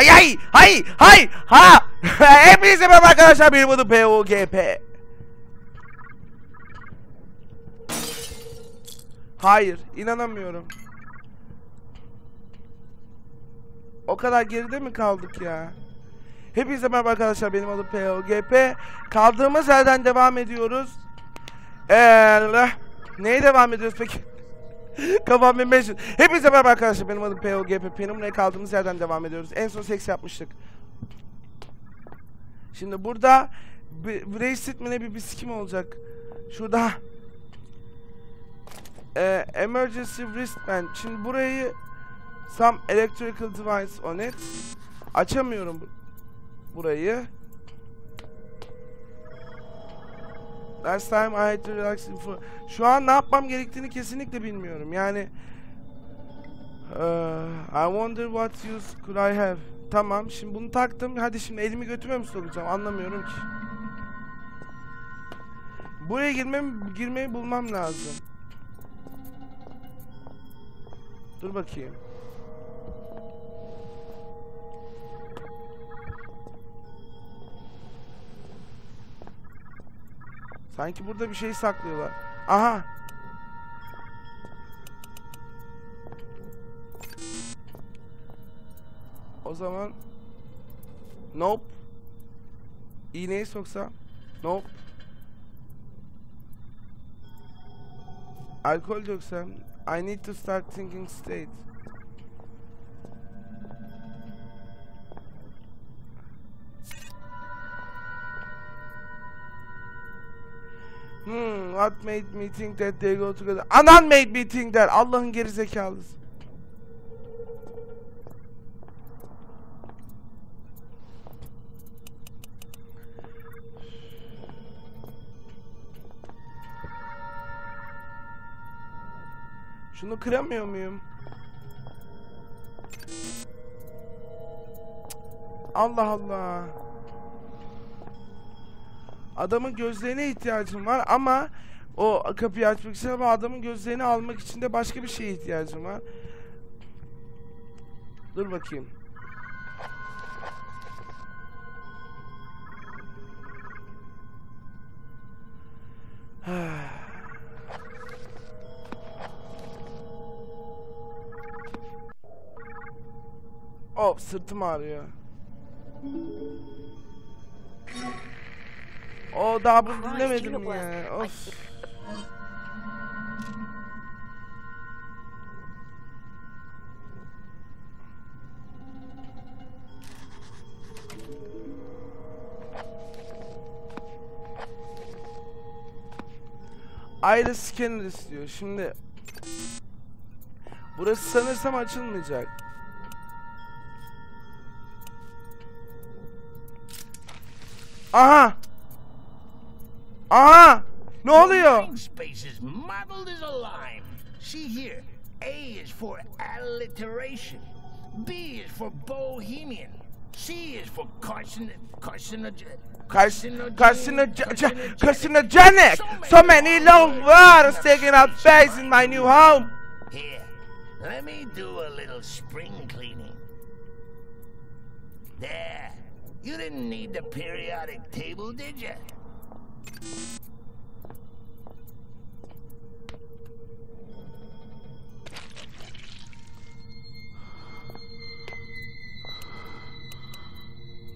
Ay ay hay hay ha. Hepinize merhaba arkadaşlar benim adım POGP. Hayır inanamıyorum. O kadar geride mi kaldık ya? Hepinize merhaba arkadaşlar benim adım POGP. Kaldığımız yerden devam ediyoruz. Eee neye devam ediyoruz peki? Kafam bir meşhur. Hepinize merhaba arkadaşlar benim adım POGP. Penumra'ya kaldığımız yerden devam ediyoruz. En son seks yapmıştık. Şimdi burada bracelet mi ne bir bisikim olacak. Şurada e, emergency wristband. Şimdi burayı some electrical device on it. Açamıyorum bu- burayı. Last time I had to relax for... Şu an ne yapmam gerektiğini kesinlikle bilmiyorum. Yani eee, I wonder what use could I have? Tamam, şimdi bunu taktım. Hadi şimdi elimi götüme mi sokacağım? Anlamıyorum ki. Buraya girmem, girmeyi bulmam lazım. Dur bakayım. Sanki burada bir şey saklıyorlar. Aha. O zaman Nope. İğneyi soksam. Nope. Alkol döksem. I need to start thinking state. Hmm, what made me think that they go together? Anan made me think that. Allah'ın geri zekalısı. Şunu kıramıyor muyum? Allah Allah. Adamın gözlerine ihtiyacım var ama o kapıyı açmak için ama adamın gözlerini almak için de başka bir şeye ihtiyacım var. Dur bakayım. Hop sırtım ağrıyor. O daha bunu dinlemedim ya. Of. Ayrı scanner istiyor. Şimdi Burası sanırsam açılmayacak. Aha! Aha! Ne oluyor? Mind space is muddled as a lime. See here. A is for alliteration. B is for bohemian. C is for carcin carcinogen. Carcinogen, carcinogen, carcinogenic. So many long words taking up space in my new home. Here, let me do a little spring cleaning. There. You didn't need the periodic table, did you?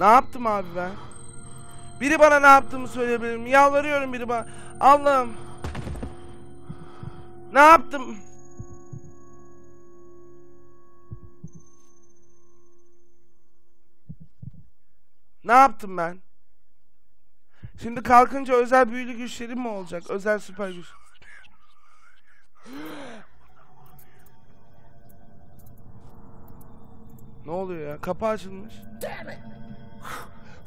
Ne yaptım abi ben? Biri bana ne yaptığımı söyleyebilir mi? Yalvarıyorum biri bana. Allah'ım. Ne yaptım? Ne yaptım ben? Şimdi kalkınca özel büyülü güçlerim mi olacak? Özel süper güç. ne oluyor ya? Kapı açılmış. Damn it!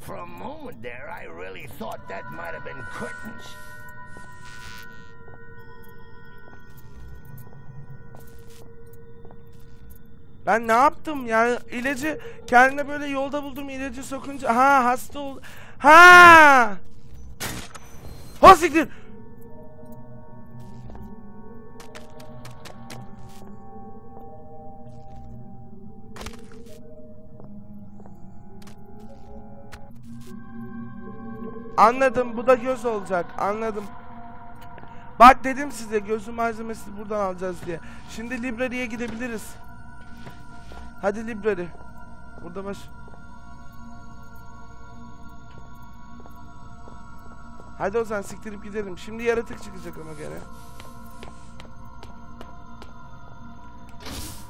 For a moment there, I really thought that might have been curtains. Ben ne yaptım yani ilacı kendine böyle yolda buldum ilacı sokunca ha hasta ol ha Ha siktir. Anladım bu da göz olacak anladım. Bak dedim size gözü malzemesi buradan alacağız diye. Şimdi library'e gidebiliriz. Hadi library. Burada baş... Hadi o zaman siktirip gidelim. Şimdi yaratık çıkacak ama gene.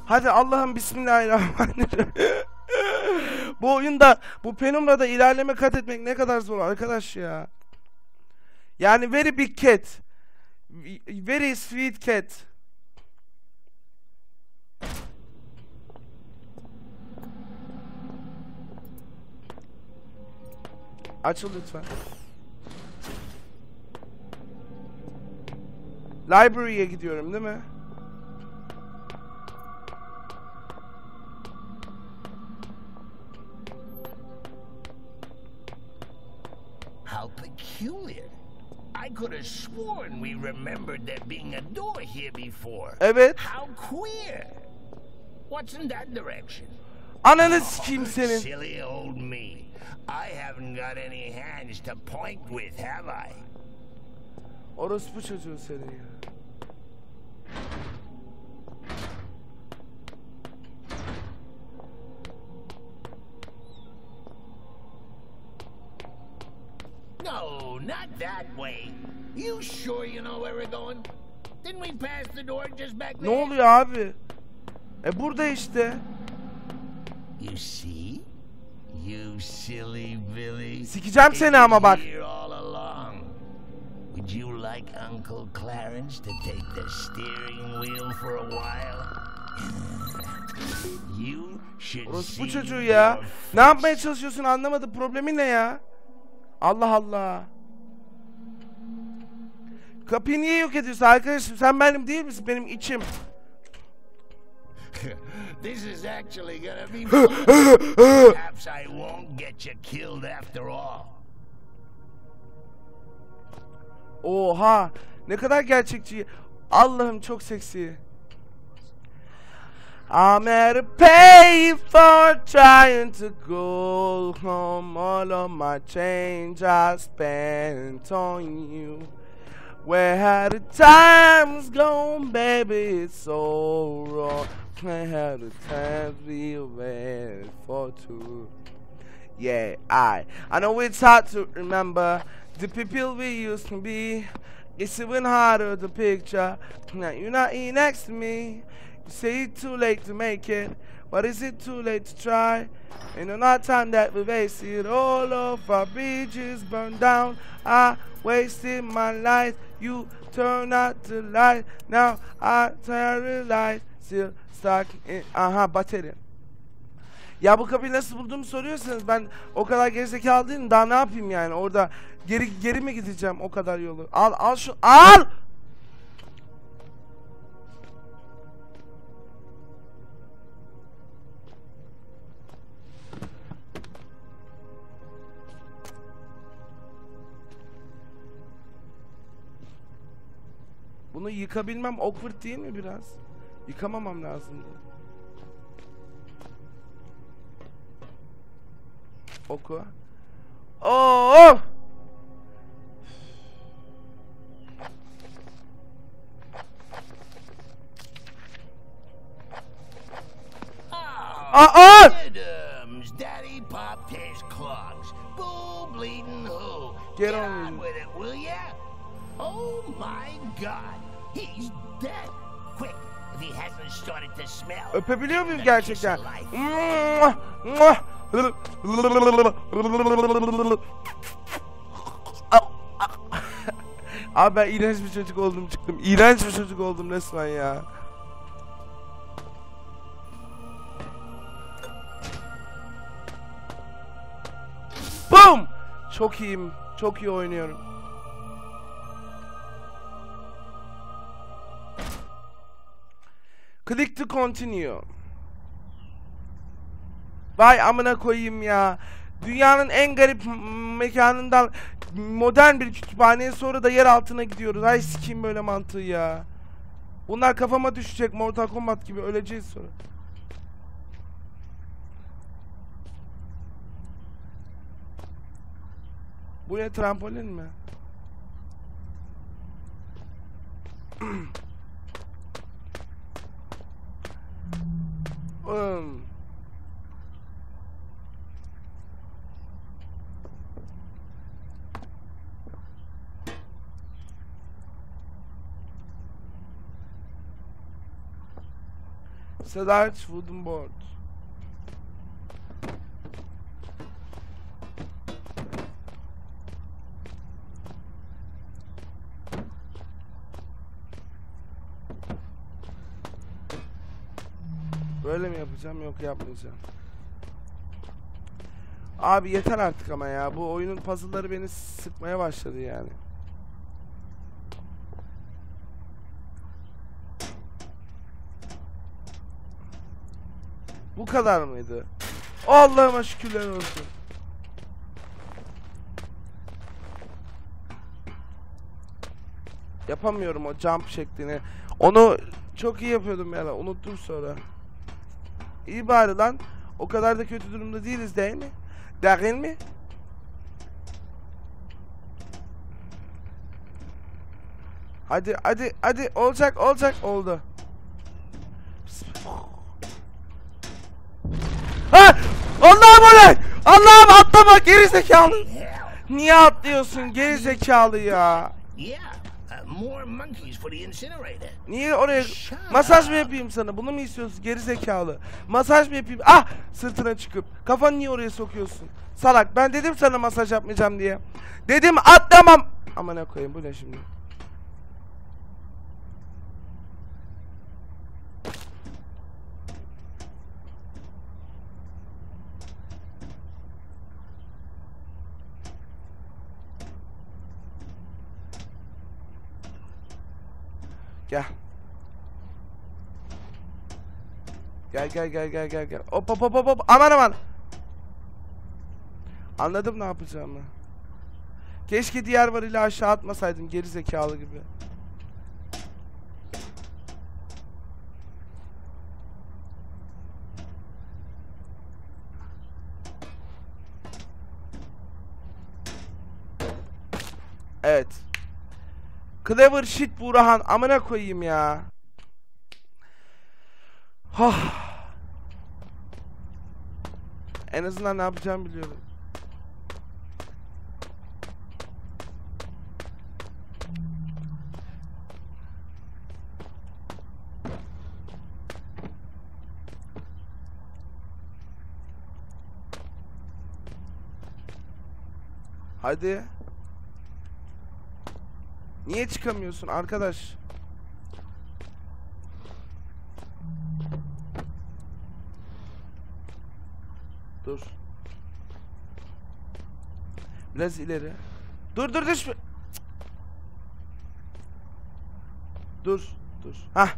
Hadi Allah'ım bismillahirrahmanirrahim. bu oyunda, bu Penumbra'da ilerleme kat etmek ne kadar zor arkadaş ya. Yani very big cat. Very sweet cat. Açıl lütfen. Library'e gidiyorum değil mi? How peculiar. I could have sworn we remembered there being a door here before. Evet. How queer. What's in that direction? Ananı oh, sikeyim senin. Silly old me. I haven't got any hands to point with, have I? Orospu çocuğu seni ya. No, not that way. You sure you know where we're going? Didn't we pass the door just back Ne there? oluyor abi? E burada işte. You see? You silly Billy. Sikeceğim seni ama bak. Like Uncle Clarence to take the steering wheel for a while? you should Orospu see çocuğu ya. your Ne yapmaya çalışıyorsun anlamadım. Problemin ne ya? Allah Allah. Kapıyı niye yok ediyorsun arkadaşım? Sen benim değil misin? Benim içim. This is actually gonna be fun. Perhaps I won't get you killed after all. Oha. Ne kadar gerçekçi. Allah'ım çok seksi. I'm at a pay for trying to go home. All of my change I spent on you. Where had the times gone, baby? It's so wrong. Where had the times we went for two? Yeah, I. I know it's hard to remember the people we used to be. It's even harder to picture. Now you're not here next to me. You say it's too late to make it, but is it too late to try? And on time that we wasted, all of our bridges burned down. I wasted my life. You turn out the light. Now I light. Still stuck in. Uh-huh, Aha bateri. Ya bu kapıyı nasıl bulduğumu soruyorsanız ben o kadar gerizekalı değilim. Daha ne yapayım yani orada geri geri mi gideceğim o kadar yolu? Al al şu al. Bunu yıkabilmem awkward değil mi biraz? Yıkamamam lazımdı. Oku. Oo! Oh my God, he's dead. Quick, if he hasn't started to smell. Öpebiliyor muyum gerçekten? Abi ben iğrenç bir çocuk oldum çıktım. İğrenç bir çocuk oldum resmen ya. Boom! Çok iyiyim. Çok iyi oynuyorum. Click to continue. Vay amına koyayım ya. Dünyanın en garip mekanından modern bir kütüphaneye sonra da yer altına gidiyoruz. Ay sikeyim böyle mantığı ya. Bunlar kafama düşecek Mortal Kombat gibi öleceğiz sonra. Bu ne trampolin mi? Um. Saudades, futebol. Yapacağım yok yapmayacağım. Abi yeter artık ama ya. Bu oyunun puzzle'ları beni sıkmaya başladı yani. Bu kadar mıydı? Allah'ıma şükürler olsun. Yapamıyorum o jump şeklini. Onu çok iyi yapıyordum ya. Unuttum sonra. İyi bari lan. O kadar da kötü durumda değiliz değil mi? Değil mi? Hadi hadi hadi olacak olacak oldu. Allah'ım olay! Allah'ım atlama geri zekalı. Niye atlıyorsun geri zekalı ya? Niye oraya masaj mı yapayım sana? Bunu mu istiyorsun geri zekalı? Masaj mı yapayım? Ah! Sırtına çıkıp kafanı niye oraya sokuyorsun? Salak ben dedim sana masaj yapmayacağım diye. Dedim atlamam. Aman koyayım bu ne şimdi? Gel. Gel gel gel gel gel gel. Hop hop hop hop hop. Aman aman. Anladım ne yapacağımı. Keşke diğer var ile aşağı atmasaydın geri zekalı gibi. Evet. Clever shit Burhan amına koyayım ya. Hah. En azından ne yapacağımı biliyorum. Hadi. Niye çıkamıyorsun arkadaş? Dur. Biraz ileri. Dur dur düşme. Dur dur. Hah.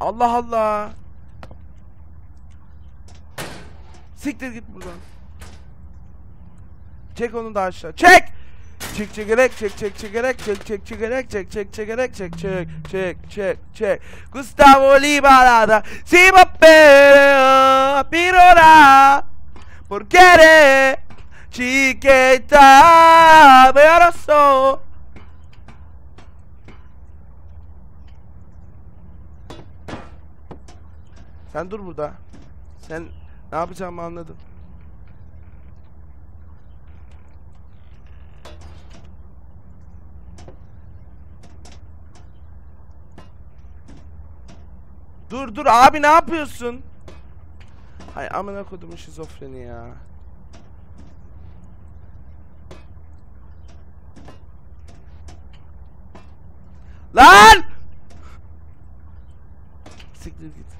Allah Allah. Siktir git buradan. Çek onu da aşağı. Çek! Çek çekerek çek çek çekerek çek çek çekerek çek çek çekerek çek çek çek çek çek Gustavo Liberada si va pirora porque eres chiquita me abrazó Sen dur burada. Sen ne yapacağımı anladım. Dur dur abi ne yapıyorsun? Hay amına kodumun şizofreni ya. Lan! Siktir git.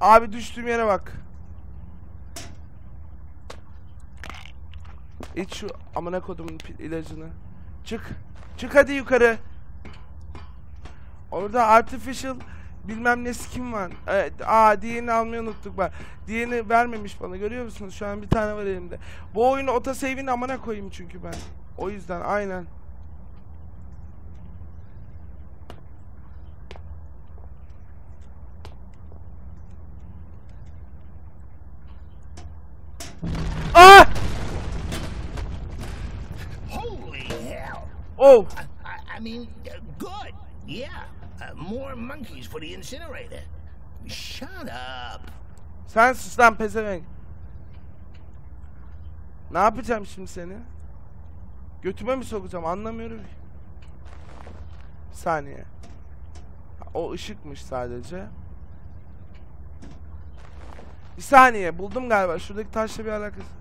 Abi düştüğüm yere bak. İç şu amına kodumun ilacını. Çık. Çık hadi yukarı. Orada artificial bilmem ne skin var. Evet, aa diğerini almayı unuttuk bak. Diğerini vermemiş bana görüyor musunuz? Şu an bir tane var elimde. Bu oyunu otosave'ini amına koyayım çünkü ben. O yüzden aynen. Oh! I, I mean, good. Yeah. Uh, more monkeys for the incinerator. Shut up. Sen sus lan pezevenk. Ne yapacağım şimdi seni? Götüme mi sokacağım anlamıyorum. Bir saniye. O ışıkmış sadece. Bir saniye buldum galiba. Şuradaki taşla bir alakası.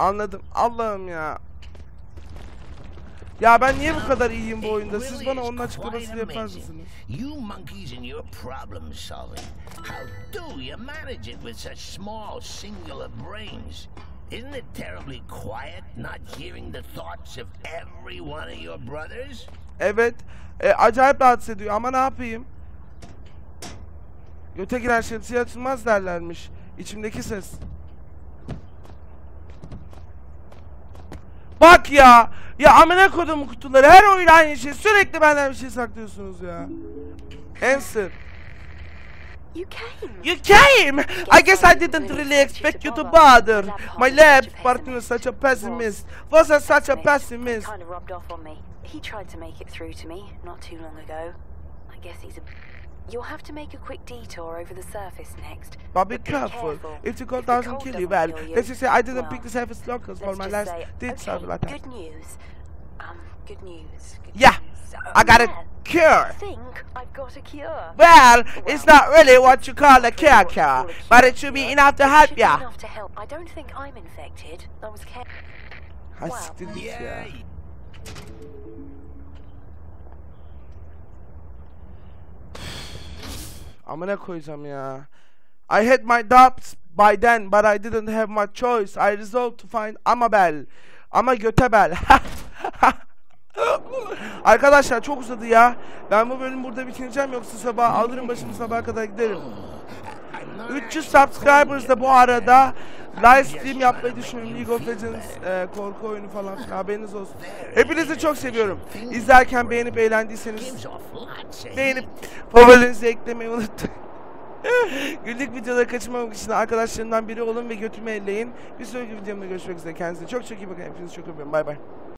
Anladım. Allah'ım ya. Ya ben niye bu kadar iyiyim bu oyunda? Siz bana onun açıklamasını yapar mısınız? You monkeys and your problem solving. How do you manage it with such small singular brains? Isn't it terribly quiet not hearing the thoughts of every one of your brothers? Evet. E, acayip rahatsız ediyor ama ne yapayım? Göte giren şemsiye açılmaz derlermiş. İçimdeki ses. Bak ya! Ya amına kodum kutuları her oyun aynı şey. Sürekli benden bir şey saklıyorsunuz ya. Answer. You came. You came! I guess I didn't really expect you to bother. My lab partner is such a pessimist. Was a such a pessimist. Kind of rubbed off on me. He tried to make it through to me not too long ago. I guess he's a. You'll have to make a quick detour over the surface next. But be careful. If the cold doesn't kill you, well, let's just say I didn't pick the safest locals for my last say, did okay, survival attack. Good news. Um, good news. Good Yeah, news. Uh, I got a yeah, cure. I think I've got a cure. Well, it's not really what you call a cure you cure, but it should be cure. enough to help be ya. Enough to help. I don't think I'm infected. I was care. Ha Wow. siktir. Yeah. Amına koyacağım ya. I had my doubts by then, but I didn't have much choice. I resolved to find Amabel. Ama Götebel. Arkadaşlar çok uzadı ya. Ben bu bölümü burada bitireceğim yoksa sabah alırım başımı sabaha kadar giderim. I'm not 300 actually subscribers da bu arada live stream yapmayı düşünüyorum. League of. Legends e, korku oyunu falan filan haberiniz olsun. Hepinizi çok seviyorum. İzlerken beğenip eğlendiyseniz beğenip favorilerinizi eklemeyi unutmayın. Günlük videoları kaçırmamak için arkadaşlarımdan biri olun ve götümü elleyin. Bir sonraki videomda görüşmek üzere. Kendinize çok çok iyi bakın. Hepinizi çok öpüyorum. Bay bay.